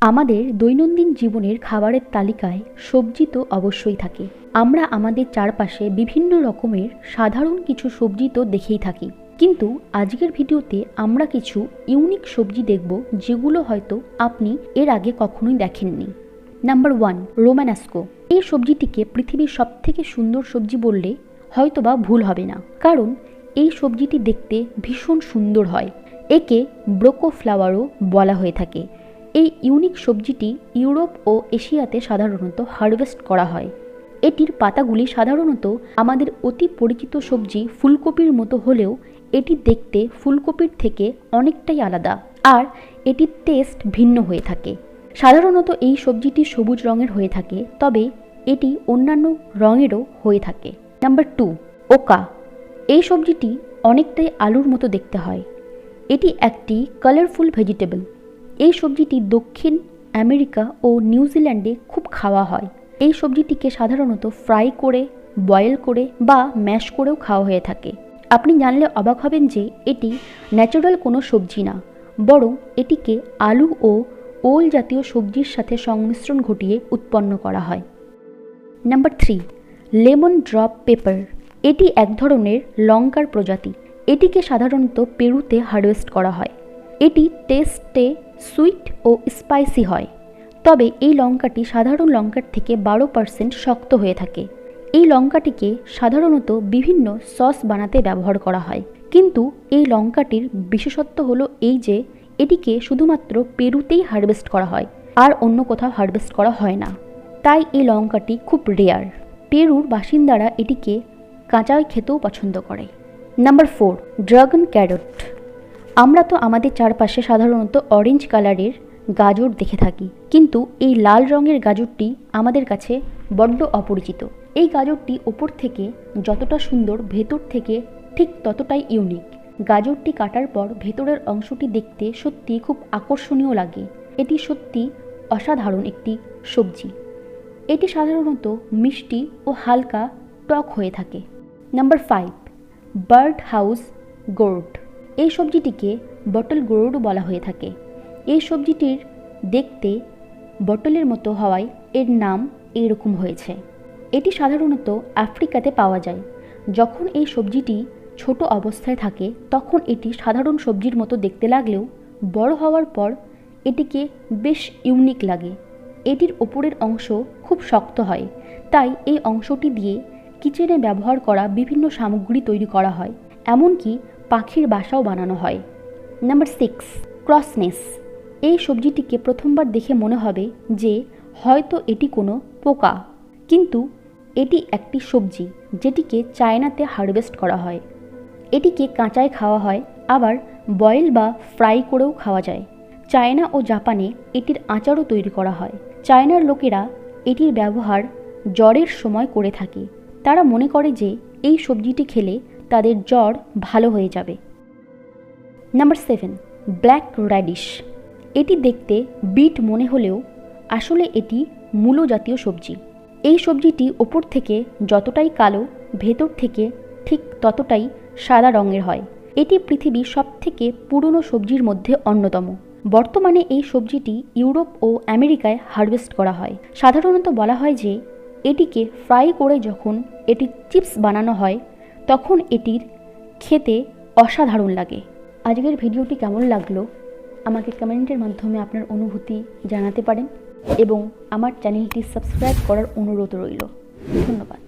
আমাদের দৈনন্দিন জীবনের খাবারের তালিকায় সবজি তো অবশ্যই থাকে। আমরা আমাদের চারপাশে বিভিন্ন রকমের সাধারণ কিছু সবজি তো দেখেই থাকি। কিন্তু আজকের ভিডিওতে আমরা কিছু ইউনিক সবজি দেখব যেগুলো হয়তো আপনি এর আগে কখনোই দেখেননি। Number one, romanesco. এই সবজিটিকে পৃথিবীর সবথেকে সুন্দর সবজি বললে হয়তোবা ভুল হবে না। কারণ এই সবজিটি দেখতে ভীষণ সুন্দর হয়। একে ব্রোকো ফ্লাওয়ারও বলা হয়ে থাকে। এই ইউনিক সবজিটি ইউরোপ ও এশিয়াতে সাধারণত হারভেস্ট করা হয়। এটির পাতাগুলি সাধারণত আমাদের অতি পরিচিত সবজি ফুলকপির মতো হলেও এটি দেখতে ফুলকপির থেকে অনেকটাই আলাদা আর এটির টেস্ট ভিন্ন হয়ে থাকে। সাধারণত এই সবজিটি সবুজ রঙের হয়ে থাকে, তবে এটি অন্যান্য রঙেরও হয়ে থাকে। Number two, okra. এই সবজিটি অনেকটাই আলুর মতো দেখতে হয়। এটি একটি কালারফুল ভেজিটেবল এই সবজিটি দক্ষিণ আমেরিকা ও নিউজিল্যান্ডে খুব খাওয়া হয়। এই সবজিটিকে সাধারণত ফ্রাই করে, বয়েল করে বা ম্যাশ করেও খাওয়া হয়ে থাকে। আপনি জানলে অবাক হবেন যে এটি ন্যাচারাল কোনো সবজি না, বরং এটিকে আলু ও ওল জাতীয় সবজির সাথে সংমিশ্রণ ঘটিয়ে উৎপন্ন করা হয়। Number three, lemon drop pepper. এটি এক ধরনের লঙ্কার প্রজাতি। এটিকে সাধারণত পেরুতে হারভেস্ট করা হয়। এটি টেস্টে সুইট ও স্পাইসি হয়, তবে এই লঙ্কাটি সাধারণ লঙ্কার থেকে বারো পার্সেন্ট শক্ত হয়ে থাকে। এই লঙ্কাটিকে সাধারণত বিভিন্ন সস বানাতে ব্যবহার করা হয়, কিন্তু এই লঙ্কাটির বিশেষত্ব হলো এই যে, এটিকে শুধুমাত্র পেরুতেই হারভেস্ট করা হয়, আর অন্য কোথাও হারভেস্ট করা হয় না। তাই এই লঙ্কাটি খুব রেয়ার। পেরুর বাসিন্দারা এটিকে কাঁচায় খেতেও পছন্দ করে। Number four, dragon carrot. আমরা তো আমাদের চারপাশে সাধারণত অরেঞ্জ কালারের গাজর দেখে থাকি। কিন্তু এই লাল রঙের গাজরটি আমাদের কাছে বড্ড অপরিচিত। এই গাজরটি ওপর থেকে যতটা সুন্দর ভেতর থেকে ঠিক ততটাই ইউনিক গাজরটি কাটার পর ভেতরের অংশটি দেখতে সত্যি খুব আকর্ষণীয় লাগে। এটি সত্যি অসাধারণ একটি সবজি। এটি সাধারণত মিষ্টি ও হালকা টক হয়ে থাকে। Number five bird house gourd এই সবজিটিকে বটল গোর্ডও বলা হয়ে থাকে। এই সবজিটির দেখতে বটলের মতো হওয়ায় এর নাম এইরকম হয়েছে। এটি সাধারণত আফ্রিকাতে পাওয়া যায়। যখন এই সবজিটি ছোট অবস্থায় থাকে, তখন এটি সাধারণ সবজির মতো দেখতে লাগলেও বড় হওয়ার পর এটিকে বেশ ইউনিক লাগে। এটির ওপরের অংশ খুব শক্ত হয়, তাই এই অংশটি দিয়ে কিচেনে ব্যবহার করা বিভিন্ন সামগ্রী তৈরি করা হয়। এমনকি পাখির বাসাও বানানো হয়। নাম্বার সিক্স ক্রসনেস এই সবজিটিকে প্রথমবার দেখে মনে হবে যে হয়তো এটি কোনো পোকা। কিন্তু এটি একটি সবজি যেটিকে চায়নাতে হারভেস্ট করা হয়। এটিকে কাঁচায় খাওয়া হয়, আবার বয়েল বা ফ্রাই করেও খাওয়া যায়। চায়না ও জাপানে এটির আচারও তৈরি করা হয়। চায়নার লোকেরা এটির ব্যবহার জ্বরের সময় করে থাকে। তারা মনে করে যে এই সবজিটি খেলে তাদের জ্বর ভালো হয়ে যাবে। নাম্বার সেভেন ব্ল্যাক র্যাডিশ এটি দেখতে বিট মনে হলেও আসলে এটি মূলো জাতীয় সবজি। এই সবজিটি ওপর থেকে যতটাই কালো, ভেতর থেকে ঠিক ততটাই সাদা রঙের হয়। এটি পৃথিবীর সবথেকে পুরনো সবজির মধ্যে অন্যতম। বর্তমানে এই সবজিটি ইউরোপ ও আমেরিকায় হারভেস্ট করা হয়। সাধারণত বলা হয় যে, এটিকে ফ্রাই করে যখন এটি চিপস বানানো হয় তখন এটির খেতে অসাধারণ লাগে। আজকের ভিডিওটি কেমন লাগল? আমাকে কমেন্টের মাধ্যমে আপনার অনুভূতি জানাতে পারেন এবং আমার চ্যানেলটি সাবস্ক্রাইব করার অনুরোধ রইল। ধন্যবাদ।